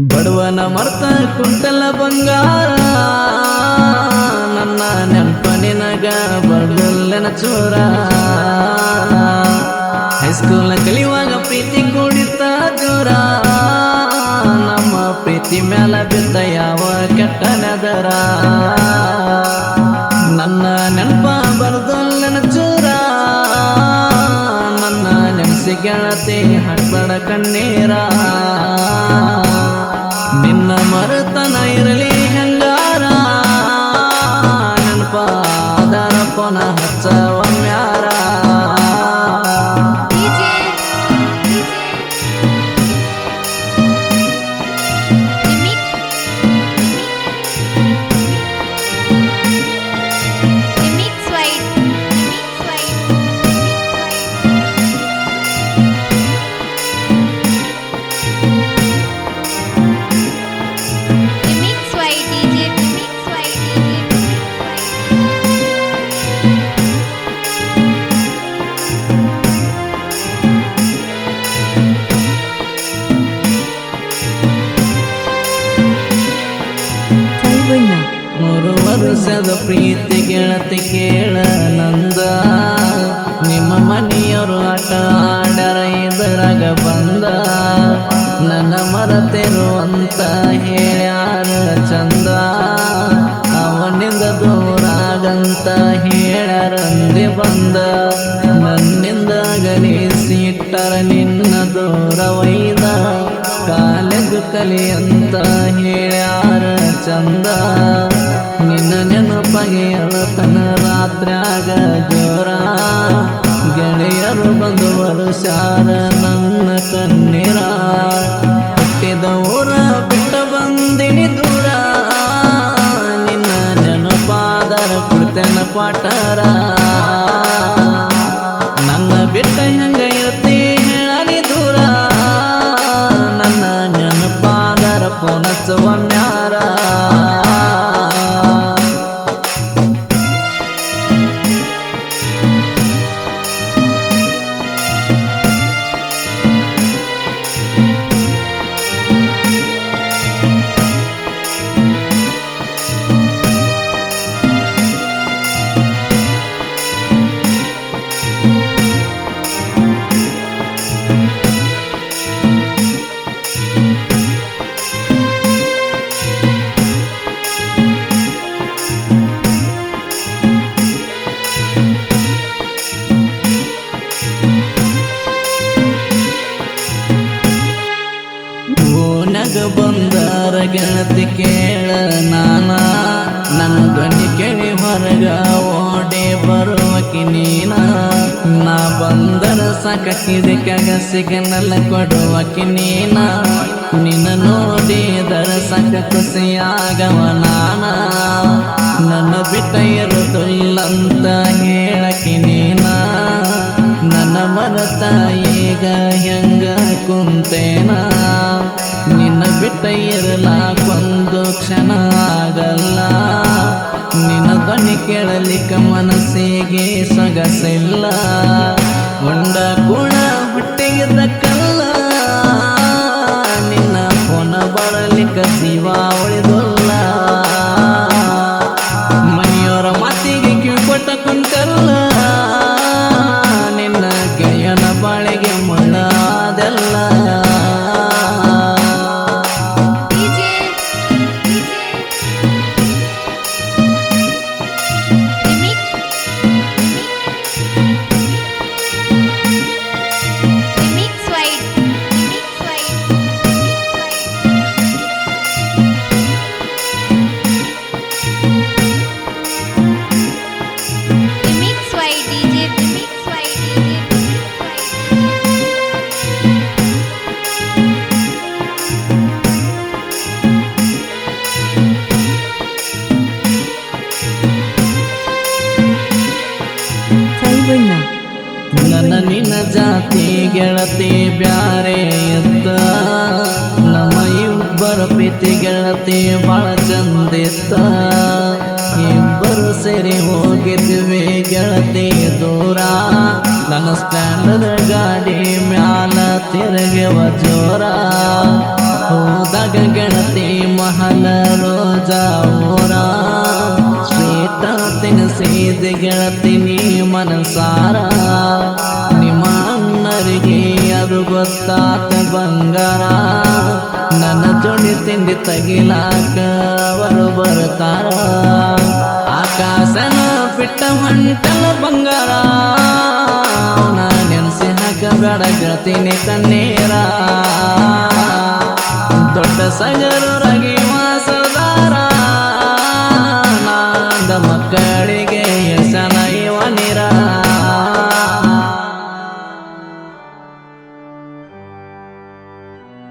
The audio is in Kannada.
ಬಡವನ ಮರ್ತ ಕುಂಟಲ ಬಂಗಾರ. ನನ್ನ ನೆನಪನಿನಗ ನಿನಗ ಬಡದಲ್ಲನ ಚೋರ. ಹೈಸ್ಕೂಲ್ನ ಕಲಿಯುವಾಗ ಪ್ರೀತಿ ಕೂಡಿತ ಜೋರ. ನಮ್ಮ ಪ್ರೀತಿ ಮ್ಯಾಲ ಬಿದ್ದ ಯಾವ ಕೆಟ್ಟ ನೆದರಾ ನನ್ನ ನೆನಪ ಬರದಲ್ಲನ ಚೋರ. ನನ್ನ ನೆನೆಸಿ ಗೆಳತಿ ಕಣ್ಣೀರ ಪ್ರೀತಿ ಗೆಳತಿ ಕೇಳ ನಂದ. ನಿಮ್ಮ ಮನೆಯವರು ಆಟ ಆಡರ ಇದರಾಗ ಬಂದ. ನನ್ನ ಮರತೆರು ಅಂತ ಹೇಳ್ಯಾರ ಚಂದ. ಅವನಿಂದ ದೂರಾಗಂತ ಹೇಳರಂದೆ ಬಂದ. ನನ್ನಿಂದ ಗಲಿಸಿಟ್ಟರ ನಿನ್ನ ದೂರ ಕಾಲೇಜು ಕಲಿ ಅಂತ ಹೇಳ್ಯಾರ ಚಂದ. ರಾತ್ರ್ಯಾಗ ಜೋರ ಗೆಳೆಯರು ಬಂದು ವರ್ಷಾರ ನನ್ನ ಕೇಳ ನಾನ, ನನ್ನ ಧ್ವನಿ ಕೇಳಿ ಹೊರಗ ಓಡಿ ಬರುವಕಿ ನೀನ ನಾ ಬಂದರ ಸಾಕಿದೆ ಕಗ ಸಿಗನಲ್ಲ ಕೊಡುವಕಿ ನೀನ ನಿನ್ನ ನೋಡಿದರ ಸಾಕ ಖುಷಿಯಾಗವ ನಾನ. ನನ್ನ ಬಿಟ್ಟ ಇರುದಿಲ್ಲಂತ ಹೇಳಕಿ ನೀನ ನನ್ನ ಮನತ ಈಗ ಹೆಂಗ ಕುಂತೇನ? ಬಿಟ್ಟ ಇರಲಾಕೊಂದು ಕ್ಷಣ ಆಗಲ್ಲ. ನಿನ್ನ ಧ್ವನಿ ಕೇಳಲಿಕ್ಕ ಮನಸ್ಸಿಗೆ ಸೊಗಸಿಲ್ಲ. ಉಂಡ ಗುಣ ಜಾತಿ ಗೆಳತಿ ಬ್ಯಾರೆ ಎತ್ತ. ನಮ್ಮ ಇಬ್ಬರ ಪ್ರೀತಿ ಗೆಳತಿ ಬಾಳ ಚಂದಿತ್ತ ಇಬ್ಬರು ಸೇರಿ ಹೋಗಿದ್ವಿ ಗೆಳತಿ ದೂರ. ನನ್ನ ಸ್ಟ್ಯಾಂಡದ ಗಾಡಿ ಮ್ಯಾಲ ತಿರುಗುವ ಜೋರ. ಹೋದಾಗ ಗೆಳತಿ ಮಹಲ ರೋಜ ಊರ. ಸ್ವೀಟ ತಿನಿಸಿದ ಗೆಳತಿ ನೀ ಮನಸಾರ. ನಿಮ್ಮ ಅಣ್ಣರಿಗೆ ಅದು ಗೊತ್ತಾತ ಬಂಗಾರ. ನನ್ನ ಜೋಡಿ ತಿಂಡಿ ತಗಿಲಾಕ ಅವರು ಬರ್ತಾರ. ಆಕಾಶನ ಬಿಟ್ಟ ಮಂಟಲ ಬಂಗಾರ. ನೆನ್ಸಿ ಹಾಕಬೇಡ ಗೆಳತಿನಿ ತನ್ನೇರ ದೊಡ್ಡ ಸಗರೊರಗಿ